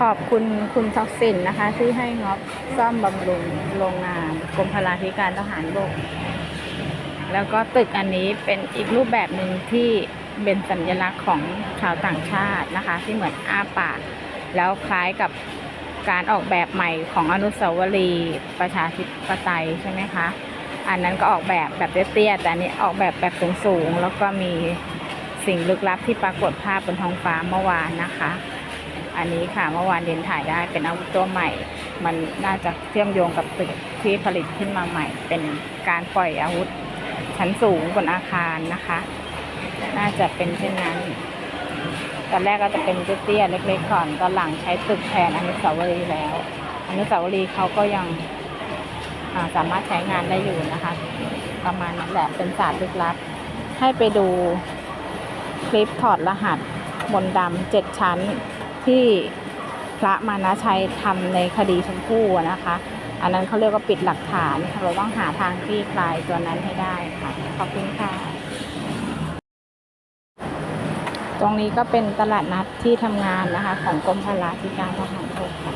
ขอบคุณคุณทักษิณนะคะ ที่ให้งบซ่อมบำรุงโรงงานกรมพลาธิการทหารบก แล้วก็ตึกอันนี้เป็นอีกรูปแบบหนึ่งที่เป็นสัญลักษณ์ของชาวต่างชาตินะคะ ที่เหมือนอ้าปาก แล้วคล้ายกับการออกแบบใหม่ของอนุสาวรีย์ประชาธิปไตยใช่ไหมคะ อันนั้นก็ออกแบบแบบเตี้ยๆแต่อันนี้ออกแบบแบบสูงๆ แล้วก็มีสิ่งลึกลับที่ปรากฏภาพบนท้องฟ้าเมื่อวานนะคะ อันนี้ค่ะเมื่อวานเรนถ่ายได้เป็นอาวุธตัวใหม่ มันน่าจะเชื่อมโยงกับตึกที่ผลิตขึ้นมาใหม่ เป็นการปล่อยอาวุธชั้นสูงบนอาคารนะคะ น่าจะเป็นเช่นนั้นตอนแรกก็จะเป็นเตี้ยๆเล็กๆก่อนตอนหลังใช้ตึกแทนอนุสาวรีย์แล้วอนุสาวรีย์เขาก็ยังาสามารถใช้งานได้อยู่นะคะ ประมาณนั้นแหละเป็นศาสตร์ลึกลับ ให้ไปดูคลิปถอดรหัสมนดำเจ็ดชั้น ที่พระมานะชัยทำในคดีชมพู่นะคะ อันนั้นเขาเรียกว่าปิดหลักฐานเราต้องหาทางที่คลายตัวนั้นให้ได้ค่ะ ขอบคุณค่ะ ตรงนี้ก็เป็นตลาดนัดที่ทำงานนะคะ ของกรมพลาธิการทหารบกค่ะ